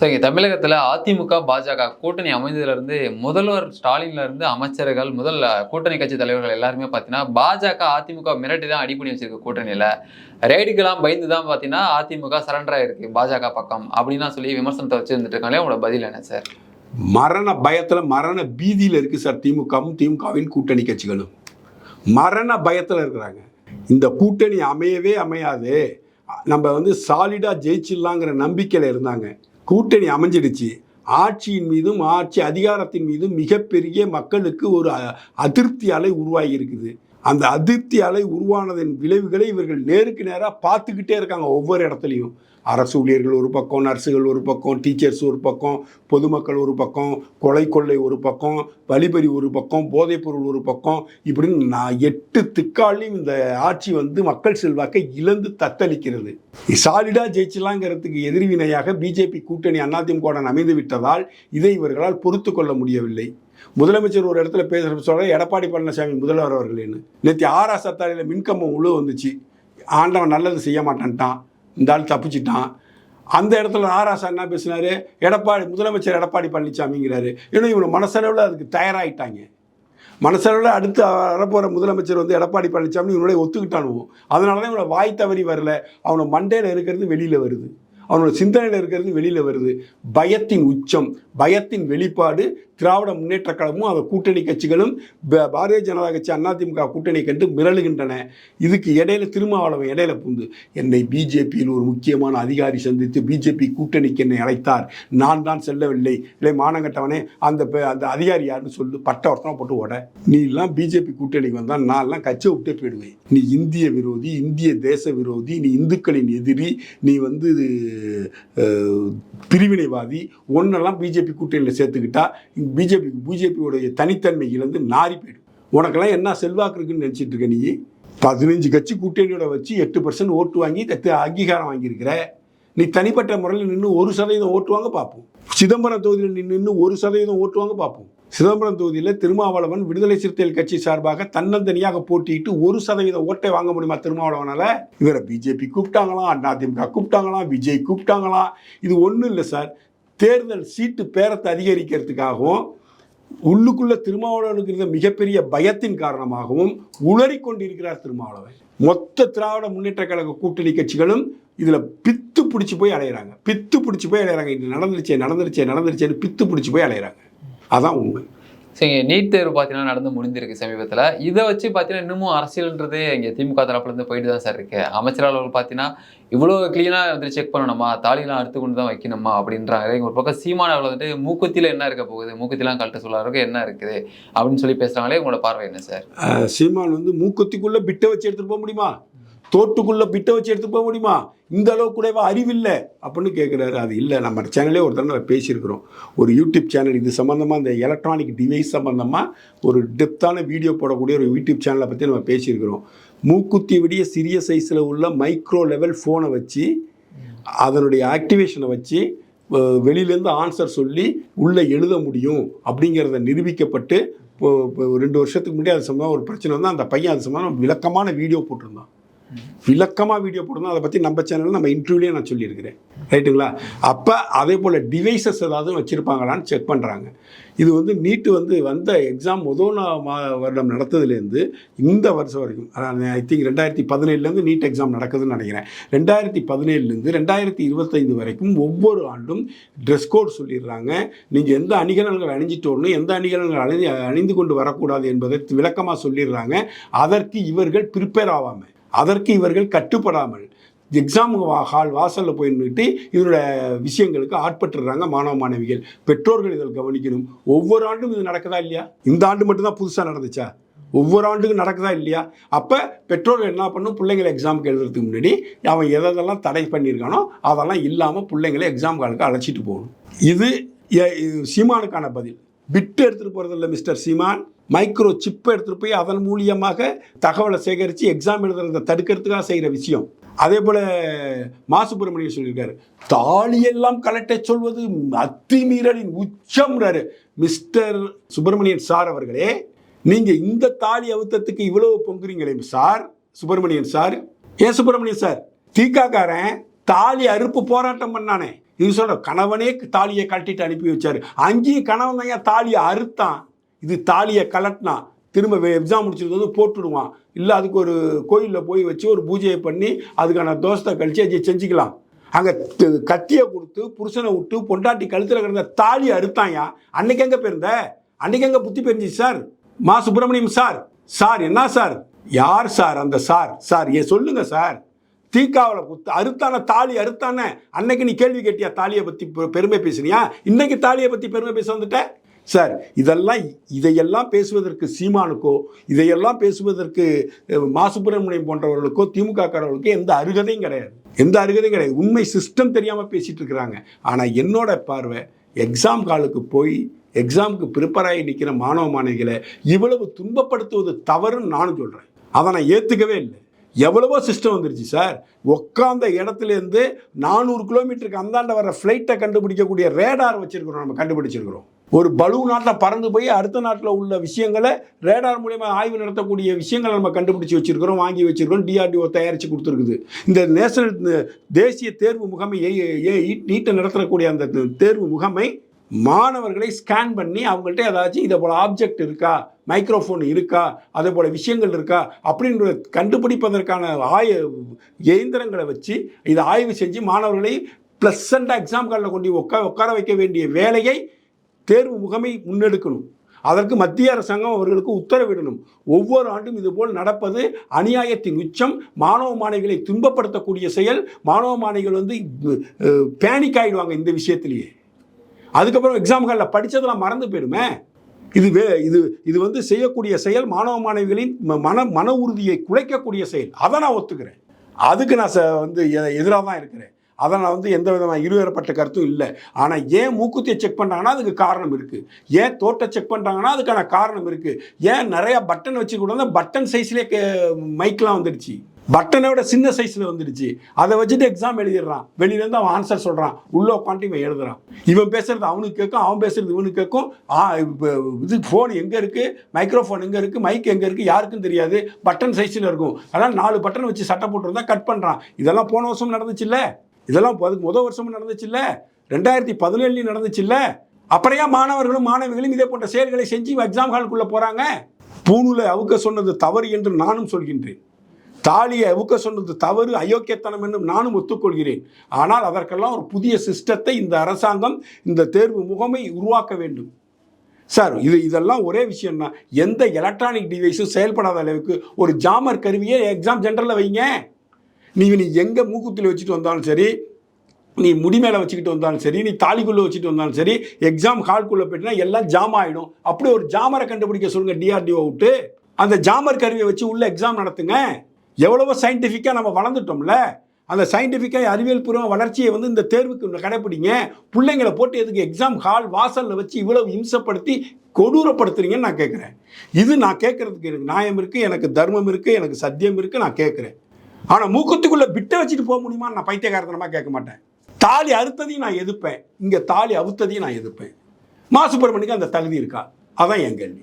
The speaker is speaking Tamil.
சரிங்க தமிழகத்தில் அதிமுக பாஜக கூட்டணி அமைந்ததுலேருந்து முதல்வர் ஸ்டாலின்லேருந்து அமைச்சர்கள் முதல் கூட்டணி கட்சி தலைவர்கள் எல்லாருமே பார்த்தீங்கன்னா பாஜக அதிமுக மிரட்டி தான் அடிப்பணி பண்ணி வச்சிருக்கு ரைடுக்கெல்லாம் பயந்து தான் பார்த்தீங்கன்னா அதிமுக சரண்டர் ஆயிருக்கு பாஜக பக்கம் அப்படின்லாம் சொல்லி விமர்சனத்தை வச்சு இருந்துட்டு இருக்காங்களே உங்களோட பதில் என்ன சார்? மரண பயத்தில் மரண பீதியில் இருக்குது சார் திமுகவும் திமுகவின் கூட்டணி கட்சிகளும். மரண பயத்தில் இருக்கிறாங்க. இந்த கூட்டணி அமையவே அமையாது. நம்ம வந்து சாலிடாக ஜெயிச்சிடலாங்கிற நம்பிக்கையில் இருந்தாங்க. கூட்டணி அமைஞ்சிடுச்சு. ஆட்சியின் மீதும் ஆட்சி அதிகாரத்தின் மீதும் மிகப்பெரிய மக்களுக்கு ஒரு அதிருப்தி அலை உருவாகி இருக்குது. அந்த அதிருப்தி அலை உருவானதன் விளைவுகளை இவர்கள் நேருக்கு நேராக பார்த்துக்கிட்டே இருக்காங்க ஒவ்வொரு இடத்துலையும். அரசு ஊழியர்கள் ஒரு பக்கம் நர்ஸுகள் ஒரு பக்கம் டீச்சர்ஸ் ஒரு பக்கம் பொதுமக்கள் ஒரு பக்கம் கொலை கொள்ளை ஒரு பக்கம் வழிபறி ஒரு பக்கம் போதைப்பொருள் ஒரு பக்கம் இப்படின்னு நான் எட்டு திக்காலையும் இந்த ஆட்சி வந்து மக்கள் செல்வாக்கை இழந்து தத்தளிக்கிறது. சாலிடா ஜெயிச்சலாங்கிறதுக்கு எதிர்வினையாக பிஜேபி கூட்டணி அதிமுகவுடன் அமைந்து விட்டதால் இதை இவர்களால் பொறுத்து கொள்ள முடியவில்லை. முதலமைச்சர் ஒரு இடத்துல பேசுகிற சொல்ற எடப்பாடி பழனிசாமி முதல்வர் அவர்களேன்னு. நேற்று ஆறா சத்தாரியில் மின்கம்பம் உழு வந்துச்சு. ஆண்டவன் நல்லது செய்ய மாட்டான்ட்டான். இந்த ஆள் தப்பிச்சிட்டான். அந்த இடத்துல ஆராசா என்ன பேசினாரு எடப்பாடி முதலமைச்சர் எடப்பாடி பழனிசாமிங்கிறாரு ஏன்னா இவங்க மனசளவில் அதுக்கு தயாராகிட்டாங்க மனசளவில் அடுத்து வரப்போகிற முதலமைச்சர் வந்து எடப்பாடி பழனிசாமி இவனுடைய ஒத்துக்கிட்டானுவோம் அதனால தான் இவனை வாய் தவறி வரல. அவனை மண்டையில் இருக்கிறது வெளியில் வருது. அவனோட சிந்தனையில் இருக்கிறது வெளியில் வருது. பயத்தின் உச்சம் பயத்தின் வெளிப்பாடு திராவிட முன்னேற்ற கழகமும் அந்த கூட்டணி கட்சிகளும் ப- பாரதிய ஜனதா கட்சி அதிமுக கூட்டணி கண்டு மிரளுகின்றன. இதுக்கு இடையில திருமாவளவன் இடையில பூந்து என்னை பிஜேபியில் ஒரு முக்கியமான அதிகாரி சந்தித்து பிஜேபி கூட்டணிக்கு என்னை அழைத்தார். நான் தான் செல்லவில்லை. இல்லை மானங்கட்டவனே அந்த அந்த அதிகாரி யாருன்னு சொல்லு பட்ட ஒருத்தனை போட்டு ஓட. நீ எல்லாம் பிஜேபி கூட்டணிக்கு வந்தால் நான் எல்லாம் கட்சியை விட்டே போயிடுவேன். நீ இந்திய விரோதி இந்திய தேச விரோதி நீ இந்துக்களின் எதிரி நீ வந்து பிரிவினைவாதி. ஒன்னெல்லாம் பிஜேபி கூட்டணியில் சேர்த்துக்கிட்டா பிஜேபி பிஜேபியோடைய தனித்தன்மை இழந்து நாரி போயிடும். உனக்கெல்லாம் என்ன செல்வாக்கு இருக்குன்னு நினச்சிட்டு இருக்க நீ? பதினஞ்சு கட்சி கூட்டணியோட வச்சு எட்டு பர்சன்ட் ஓட்டு வாங்கி அங்கீகாரம் வாங்கியிருக்கிற. நீ தனிப்பட்ட முறையில் நின்று ஒரு சதவீதம் ஓட்டுவாங்க பார்ப்போம். சிதம்பரம் தொகுதியில் நின்று ஒரு சதவீதம் ஓட்டுவாங்க பார்ப்போம். சிதம்பரம் தொகுதியில் திருமாவளவன் விடுதலை சிறுத்தைகள் கட்சி சார்பாக தன்னந்தனியாக போட்டியிட்டு ஒரு சதவீதம் ஓட்டை வாங்க முடியுமா திருமாவளவனால்? இவரை பிஜேபி கூப்பிட்டாங்களாம் அதிமுக கூப்பிட்டாங்களாம் விஜய் கூப்பிட்டாங்களாம் இது ஒன்றும் இல்லை சார். தேர்தல் சீட்டு பேரத்தை அதிகரிக்கிறதுக்காகவும் உள்ளுக்குள்ள திருமாவளவனுக்கு இருந்த மிகப்பெரிய பயத்தின் காரணமாகவும் உளறி கொண்டிருக்கிறார் திருமாவளவன். மொத்த திராவிட முன்னேற்ற கழக கூட்டணி கட்சிகளும் இதில் பித்து பிடிச்சி போய் அலையிறாங்க. பித்து பிடிச்சி போய் அலையிறாங்க. இது நடந்துருச்சே நடந்துருச்சே நடந்துருச்சேன்னு பித்து பிடிச்சி போய் அலையிறாங்க. அதான் உண்மை. சரிங்க நீட் தேர்வு பார்த்தீங்கன்னா நடந்து முடிந்திருக்கு சமீபத்தில். இதை வச்சு பார்த்தீங்கன்னா இன்னமும் அரசியல்ன்றது இங்கே திமுக தரப்புலேருந்து போயிட்டு தான் சார் இருக்கு. அமைச்சர்கள் அவர்கள் பார்த்தீங்கன்னா இவ்வளோ க்ளீனாக வந்து செக் பண்ணணுமா? தாலிலாம் அறுத்து கொண்டு தான் வைக்கணுமா? அப்படின்றாங்க. இங்க ஒரு பக்கம் சீமான அவர்கள் வந்துட்டு மூக்குத்தியில் என்ன இருக்க போகுது? மூக்குத்திலாம் கழட்ட சொல்லாருக்கு என்ன இருக்குது? அப்படின்னு சொல்லி பேசுகிறாங்களே உங்களோட பார்வை என்ன சார்? சீமான் வந்து மூக்கத்திக்குள்ள பிட்டை வச்சு எடுத்துட்டு போக முடியுமா? தோட்டுக்குள்ள பிட்டை வச்சு எடுத்து போக முடியுமா? இந்த அளவுக்கு கூடவா அறிவில்லை. அப்படின்னு கேட்குறாரு அது இல்லை. நம்ம சேனலே ஒரு தடவை பேசியிருக்கிறோம். ஒரு யூடியூப் சேனல் இது சம்மந்தமாக இந்த எலக்ட்ரானிக் டிவைஸ் சம்மந்தமாக ஒரு டெப்த்தான வீடியோ போடக்கூடிய ஒரு யூடியூப் சேனலை பற்றி நம்ம பேசியிருக்கிறோம். மூக்குத்தி விடிய சிறிய சைஸில் உள்ள மைக்ரோ லெவல் ஃபோனை வச்சு அதனுடைய ஆக்டிவேஷனை வச்சு வெளியிலேருந்து ஆன்சர் சொல்லி உள்ளே எழுத முடியும் அப்படிங்கிறத நிரூபிக்கப்பட்டு இப்போ இப்போ ரெண்டு வருஷத்துக்கு முன்னாடி அது சம்மந்தமாக ஒரு பிரச்சனை வந்து அந்த பையன் அது சம்மந்தமாக விளக்கமான வீடியோ போட்டிருந்தான். விளக்கமாக வீடியோ போடணும். அதை பற்றி நம்ம சேனலில் நம்ம இன்டர்வியூலேயே நான் சொல்லியிருக்கிறேன். ரைட்டுங்களா அப்போ அதே போல் டிவைசஸ் ஏதாவது வச்சுருப்பாங்களான்னு செக் பண்ணுறாங்க இது வந்து நீட்டு வந்து வந்த எக்ஸாம் முதல் வருடம் நடத்ததுலேருந்து இந்த வருஷம் வரைக்கும் ஐ திங்க் ரெண்டாயிரத்தி பதினேழுலேருந்து நீட் எக்ஸாம் நடக்குதுன்னு நினைக்கிறேன். ரெண்டாயிரத்தி பதினேழுலேருந்து ரெண்டாயிரத்தி இருபத்தைந்து வரைக்கும் ஒவ்வொரு ஆண்டும் ட்ரெஸ் கோட் சொல்லிடுறாங்க. நீங்கள் எந்த அணிகலன்கள் அணிஞ்சிட்டு வரணும் எந்த அணிகலன்கள் அணிந்து அணிந்து கொண்டு வரக்கூடாது என்பதை விளக்கமாக சொல்லிடுறாங்க. அதற்கு இவர்கள் ப்ரிப்பேர் ஆகாமல் அதற்கு இவர்கள் கட்டுப்படாமல் எக்ஸாம் ஹால் வாசலில் போய் நின்றுட்டு இதனோட விஷயங்களுக்கு ஆட்பட்டுறாங்க மாணவ மாணவிகள். பெற்றோர்கள் இதில் கவனிக்கணும். ஒவ்வொரு ஆண்டும் இது நடக்குதா இல்லையா? இந்த ஆண்டு மட்டும்தான் புதுசாக நடந்துச்சா? ஒவ்வொரு ஆண்டுக்கும் நடக்குதா இல்லையா? அப்போ பெற்றோர்கள் என்ன பண்ணும்? பிள்ளைங்களை எக்ஸாமுக்கு எழுதுறதுக்கு முன்னாடி அவன் எதெல்லாம் தடை பண்ணியிருக்கானோ அதெல்லாம் இல்லாமல் பிள்ளைங்களை எக்ஸாம் காலுக்கு அழைச்சிட்டு போகணும். இது எ- இது சீமானுக்கான பதில். பிட்டு எடுத்துகிட்டு போகிறதில்ல மிஸ்டர் சீமான். மைக்ரோ சிப்பை எடுத்துகிட்டு போய் அதன் மூலியமாக தகவலை சேகரித்து எக்ஸாம் எழுதுறதை தடுக்கிறதுக்காக செய்கிற விஷயம். அதே போல் மா சுப்பிரமணியன் சொல்லியிருக்காரு. தாலியெல்லாம் கலட்டை சொல்வது அத்துமீறலின் உச்சம்ன்றாரு மிஸ்டர் சுப்பிரமணியன் சார் அவர்களே நீங்கள் இந்த தாலி அவுத்தத்துக்கு இவ்வளவு பொங்குறீங்களே சார் சுப்பிரமணியன் சார். ஏன் சுப்பிரமணியன் சார்? தீக்காக்காரன் தாலி அறுப்பு போராட்டம் பண்ணானே. இது சொல்கிற கணவனே தாலியை கழட்டிட்டு அனுப்பி வச்சாரு. அங்கேயும் கணவன் தான் ஏன் தாலியை அறுத்தான்? இது தாலியை கலட்டினா திரும்ப எக்ஸாம் முடிச்சிட்டு வந்து போட்டுடுவான். இல்லை அதுக்கு ஒரு கோயிலில் போய் வச்சு ஒரு பூஜையை பண்ணி அதுக்கான தோசத்தை கழிச்சு அதை செஞ்சுக்கலாம். அங்கே கத்தியை கொடுத்து புருஷனை விட்டு பொண்டாட்டி கழுத்தில் கிடந்த தாலியை அறுத்தாயா? அன்னைக்கு எங்கே போயிருந்த? அன்னைக்கு எங்கே புத்தி பெரிஞ்சிச்சு sir? Ma Subramaniam sir. Sir என்ன சார்? யார் சார் அந்த சார்? சார் ஏன் சொல்லுங்க சார். தீக்காவில் குத்து அறுத்தான தாலி அறுத்தானே. அன்னைக்கு நீ கேள்வி கேட்டியா? தாலியை பற்றி பெருமை பேசுனியா? இன்னைக்கு தாலியை பற்றி பெருமை பேச வந்துட்ட? சார் இதெல்லாம் இதையெல்லாம் பேசுவதற்கு சீமானுக்கோ இதையெல்லாம் பேசுவதற்கு மா சுப்பிரமணியம் போன்றவர்களுக்கோ திமுக காரர்களுக்கோ எந்த அருகதையும் கிடையாது. எந்த அருகதையும் கிடையாது. உண்மை சிஸ்டம் தெரியாமல் பேசிகிட்டு இருக்கிறாங்க. ஆனால் என்னோட பார்வை எக்ஸாம் காலுக்கு போய் எக்ஸாமுக்கு ப்ரிப்பேர் ஆகி நிற்கிற மாணவ மாணவிகளை இவ்வளவு துன்பப்படுத்துவது தவறுன்னு நானும் சொல்கிறேன் அதை நான் ஏற்றுக்கவே இல்லை. எவ்வளவோ சிஸ்டம் வந்துருச்சு சார். உட்காந்த இடத்துல இருந்து நானூறு கிலோமீட்டருக்கு அந்தாண்ட வர ஃப்ளைட்டை கண்டுபிடிக்கக்கூடிய ரேடார் வச்சுருக்கிறோம். நம்ம கண்டுபிடிச்சிருக்கிறோம். ஒரு பலூ நாட்டில் பறந்து போய் அடுத்த நாட்டில் உள்ள விஷயங்களை ரேடார் மூலியமா ஆய்வு நடத்தக்கூடிய விஷயங்களை நம்ம கண்டுபிடிச்சி வச்சுருக்கிறோம் வாங்கி வச்சுருக்கிறோம் டிஆர்டிஓ தயாரித்து கொடுத்துருக்குது. இந்த நேஷனல் தேசிய தேர்வு முகமை நீட்டை e, நடத்தக்கூடிய அந்த தேர்வு முகமை மாணவர்களை ஸ்கேன் பண்ணி அவங்கள்ட்ட ஏதாச்சும் இதை போல் ஆப்ஜெக்ட் இருக்கா மைக்ரோஃபோன் இருக்கா அதே போல் விஷயங்கள் இருக்கா அப்படின்ற கண்டுபிடிப்பதற்கான ஆய இயந்திரங்களை வச்சு இதை ஆய்வு செஞ்சு மாணவர்களை ப்ளசண்டாக எக்ஸாம் காலில் கொண்டு உட்கா உட்கார வைக்க வேண்டிய வேலையை தேர்வு முகமை முன்னெடுக்கணும். அதற்கு மத்திய அரசாங்கம் அவர்களுக்கு உத்தரவிடணும். ஒவ்வொரு ஆண்டும் இதுபோல் நடப்பது அநியாயத்தின் உச்சம். மாணவ மாணவிகளை துன்பப்படுத்தக்கூடிய செயல். மாணவ மாணவிகள் வந்து பேனிக் ஆகிடுவாங்க இந்த விஷயத்திலேயே. அதுக்கப்புறம் எக்ஸாம்களில் படித்ததெல்லாம் மறந்து போயிடுமே. இது வே இது இது வந்து செய்யக்கூடிய செயல் மாணவ மாணவிகளின் மன மன உறுதியை குலைக்கக்கூடிய செயல். அதை நான் ஒத்துக்கிறேன். அதுக்கு நான் ச- வந்து எதிராக தான் இருக்கிறேன். அதை நான் வந்து எந்த விதமான இருவேறப்பட்ட கருத்தும் இல்லை. ஆனால் ஏன் மூக்குத்தியை செக் பண்ணுறாங்கன்னா அதுக்கு காரணம் இருக்குது ஏன் தோட்டை செக் பண்ணுறாங்கன்னா அதுக்கான காரணம் இருக்குது ஏன் நிறையா பட்டன் வச்சு கூட பட்டன் சைஸ்லேயே மைக்லாம் வந்துடுச்சு. பட்டனை விட சின்ன சைஸில் வந்துடுச்சு. அதை வச்சுட்டு எக்ஸாம் எழுதிடுறான். வெளியிலேருந்து அவன் ஆன்சர் சொல்கிறான் உள்ளே உட்காந்து இவன் எழுதுறான். இவன் பேசுறது அவனுக்கு கேட்கும் அவன் பேசுறது இவனுக்கு கேட்கும். இப்போ இது ஃபோன் எங்கே இருக்குது மைக்ரோஃபோன் எங்கே இருக்குது மைக் எங்கே இருக்குது யாருக்கும் தெரியாது. பட்டன் சைஸில் இருக்கும். அதனால் நாலு பட்டன் வச்சு சட்டை போட்டுருந்தா கட் பண்ணுறான் இதெல்லாம் போன வருஷம் நடந்துச்சுல்ல? இதெல்லாம் அதுக்கு முதல் வருஷமும் நடந்துச்சுல்ல? ரெண்டாயிரத்தி பதினேழுலையும் நடந்துச்சுல்ல? இல்லை அப்புறையா மாணவர்களும் மாணவிகளும் இதே போன்ற செயல்களை செஞ்சு எக்ஸாம் ஹாலுக்குள்ளே போகிறாங்க பூணூலை அவுக்க சொன்னது தவறு என்று நானும் சொல்கின்றேன். தாலியை அவுக்க சொன்னது தவறு அயோக்கியத்தனம் என்றும் நானும் ஒத்துக்கொள்கிறேன். ஆனால் அதற்கெல்லாம் ஒரு புதிய சிஸ்டத்தை இந்த அரசாங்கம் இந்த தேர்வு முகமை உருவாக்க வேண்டும். சார் இது இதெல்லாம் ஒரே விஷயம் தான் எந்த எலக்ட்ரானிக் டிவைஸும் செயல்படாத அளவுக்கு ஒரு ஜாமர் கருவியை எக்ஸாம் ஜென்ரலில் வைங்க. நீ நீ எங்கே மூக்குத்தில் வச்சுட்டு வந்தாலும் சரி நீ முடி மேலே வச்சுக்கிட்டு வந்தாலும் சரி நீ தாலிக்குள்ளே வச்சுட்டு வந்தாலும் சரி எக்ஸாம் ஹால்குள்ளே போயிட்டுனா எல்லாம் ஜாம் ஆகிடும் அப்படி ஒரு ஜாமரை கண்டுபிடிக்க சொல்லுங்கள் டிஆர்டிஓ விட்டு. அந்த ஜாமர் கருவியை வச்சு உள்ள எக்ஸாம் நடத்துங்க. எவ்வளவோ சயின்டிஃபிக்காக நம்ம வளர்ந்துட்டோம்ல. அந்த சயின்டிஃபிக்காக அறிவியல் பூர்வ வளர்ச்சியை வந்து இந்த தேர்வுக்கு கடைப்பிடிங்க. பிள்ளைங்களை போட்டு எதுக்கு எக்ஸாம் ஹால் வாசலில் வச்சு இவ்வளவு இம்சப்படுத்தி கொடூரப்படுத்துறீங்கன்னு நான் கேட்குறேன் இது நான் கேட்குறதுக்கு எனக்கு நியாயம் இருக்குது எனக்கு தர்மம் இருக்குது எனக்கு சத்தியம் இருக்குது நான் கேட்குறேன் ஆனால் மூக்கத்துக்குள்ளே பிட்டை வச்சுட்டு போக முடியுமா நான் பைத்தியகாரத்தனமாக கேட்க மாட்டேன். தாலி அறுத்ததையும் நான் எதிர்ப்பேன். இங்கே தாலி அவுத்ததையும் நான் எதிர்ப்பேன். மா சுப்பிரமணிக்கு அந்த தகுதி இருக்கா? அதான் என் கேள்வி.